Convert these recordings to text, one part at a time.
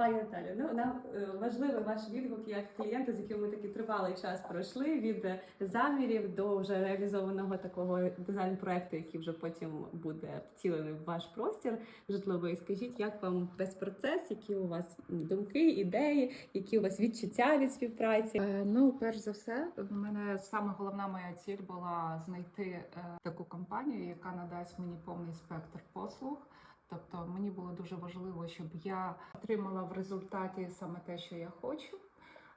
Пані Наталі, ну нам е, важливий ваш відгук як клієнта, з яким ми такий тривалий час пройшли від замірів до вже реалізованого такого дизайн-проекту, який вже потім буде втілений в ваш простір житловий. Скажіть, як вам весь процес, які у вас думки, ідеї, які у вас відчуття від співпраці? Е, Ну, перш за все, в мене саме головна моя ціль була знайти е, таку компанію, яка надасть мені повний спектр послуг. Тобто мені було дуже важливо, щоб я отримала в результаті саме те, що я хочу.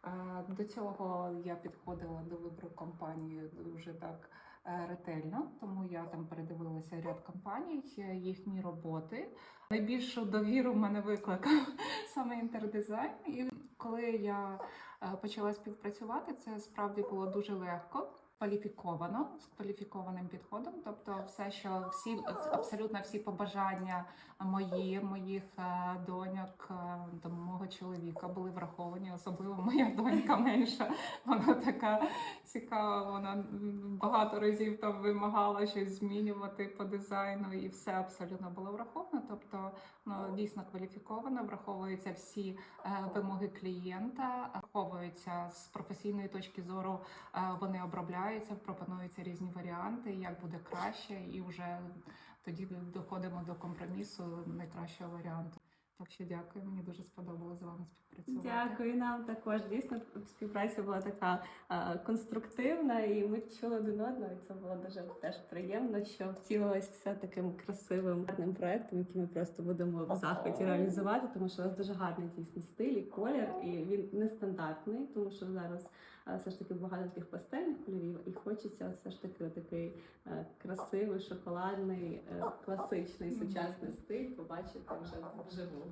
Е, До цього я підходила до вибору компанії дуже так е, ретельно, тому я там передивилася ряд компаній, е, їхні роботи. Найбільшу довіру в мене викликав саме інтердизайн. І коли я почала співпрацювати, це справді було дуже легко. Кваліфіковано з кваліфікованим підходом, тобто все, що всі абсолютно всі побажання мої, моїх е, доньок, чоловіка були враховані, особливо моя донька менша. Вона така цікава. Вона багато разів там вимагала щось змінювати по дизайну, і все абсолютно було враховано. Тобто, ну дійсно кваліфіковано, враховуються всі е, вимоги клієнта, враховуються з професійної точки зору. е, Вони обробляються, пропонуються різні варіанти, як буде краще, і вже тоді доходимо до компромісу найкращого варіанту. Так що дякую, мені дуже сподобалося з вами співпрацювати. Дякую нам також. Дійсно, співпраця була така а, конструктивна, і ми чули один одного. І це було дуже теж приємно, що втілилось все таким красивим гарним проектом, який ми просто будемо в захваті реалізувати, тому що у вас дуже гарний дійсно стиль і колір, і він нестандартний, тому що зараз е, все ж таки багато таких пастельних кольорів, і хочеться все ж таки такий е, красивий, шоколадний, е, класичний сучасний стиль побачити вже вживу.